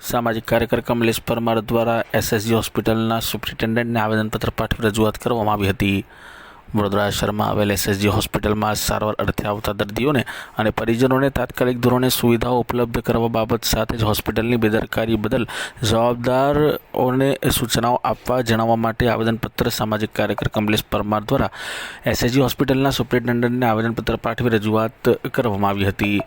સામાજિક કાર્યકર કમલેશ પરમાર દ્વારા એસએસજી હોસ્પિટલના સુપ્રિન્ટેન્ડન્ટને આવેદનપત્ર પાઠવી રજૂઆત કરવામાં આવી હતી. વડોદરા શહેરમાં આવેલ એસએસજી હોસ્પિટલમાં સારવાર અર્થે આવતા દર્દીઓને અને પરિજનોને તાત્કાલિક ધોરણે સુવિધાઓ ઉપલબ્ધ કરવા બાબત સાથે જ હોસ્પિટલની બેદરકારી બદલ જવાબદારોને સૂચનાઓ આપવા જણાવવા માટે આવેદનપત્ર સામાજિક કાર્યકર કમલેશ પરમાર દ્વારા એસએસજી હોસ્પિટલના સુપ્રિન્ટેન્ડન્ટને આવેદનપત્ર પાઠવી રજૂઆત કરવામાં આવી હતી.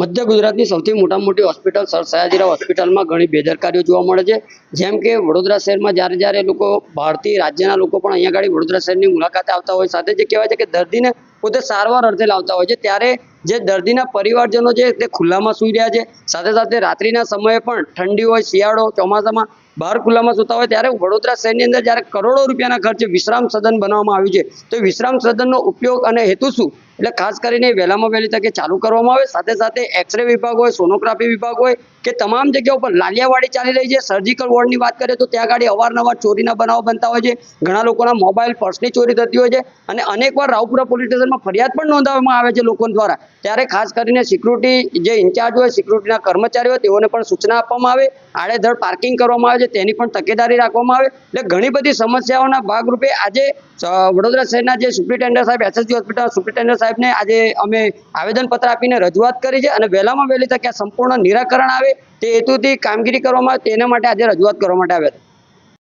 મધ્ય ગુજરાતની સૌથી મોટા મોટી હોસ્પિટલ સર સયાજીરાવ હોસ્પિટલમાં ઘણી બેદરકારીઓ જોવા મળે છે. જેમ કે વડોદરા શહેરમાં જ્યારે જ્યારે લોકો બહારથી રાજ્યના લોકો પણ અહીંયા આગળ વડોદરા શહેરની મુલાકાતે આવતા હોય સાથે જે કહેવાય છે કે દર્દીને પોતે સારવાર અર્થે લાવતા હોય છે. ત્યારે જે દર્દીના પરિવારજનો છે તે ખુલ્લામાં સૂઈ રહ્યા છે. સાથે સાથે રાત્રિના સમયે પણ ઠંડી હોય, શિયાળો, ચોમાસામાં બહાર ખુલ્લામાં સૂતા હોય ત્યારે વડોદરા શહેરની અંદર જ્યારે કરોડો રૂપિયાના ખર્ચે વિશ્રામ સદન બનાવવામાં આવ્યું છે. તો વિશ્રામ સદનનો ઉપયોગ અને હેતુ શું? એટલે ખાસ કરીને વહેલામાં વહેલી તકે ચાલુ કરવામાં આવે. સાથે સાથે એક્સરે વિભાગ હોય, સોનોગ્રાફી વિભાગ હોય, કે તમામ જગ્યાઓ પર લાલિયાવાડી ચાલી રહી છે. સર્જિકલ વોર્ડની વાત કરીએ તો ત્યાં ગાડી અવારનવાર ચોરીના બનાવો બનતા હોય છે. ઘણા લોકોના મોબાઈલ પર્સની ચોરી થતી હોય છે. અને અનેકવાર રાવપુરા પોલીસ સ્ટેશનમાં ફરિયાદ પણ નોંધાવવામાં આવે છે લોકો દ્વારા. ત્યારે ખાસ કરીને સિક્યુરિટી જે ઇન્ચાર્જ હોય સિક્યુરિટીના કર્મચારીઓ તેઓને પણ સૂચના આપવામાં આવે. આડેધડ પાર્કિંગ કરવામાં આવે છે. તેની પણ તકેદારી રાખવામાં આવે. એટલે ઘણી બધી સમસ્યાઓના ભાગરૂપે આજે વડોદરા શહેરના જે સુપ્રિન્ટેન્ડન્ટ સાહેબ એસએસજી હોસ્પિટલ સુપ્રિન્ટેન્ડન્ટ સાહેબને આજે અમે આવેદનપત્ર આપીને રજૂઆત કરી છે અને વહેલામાં વહેલી તકે સંપૂર્ણ નિરાકરણ આવે તે હેતુથી કામગીરી કરવામાં તેના માટે આજે રજૂઆત કરવા માટે આવ્યા હતા.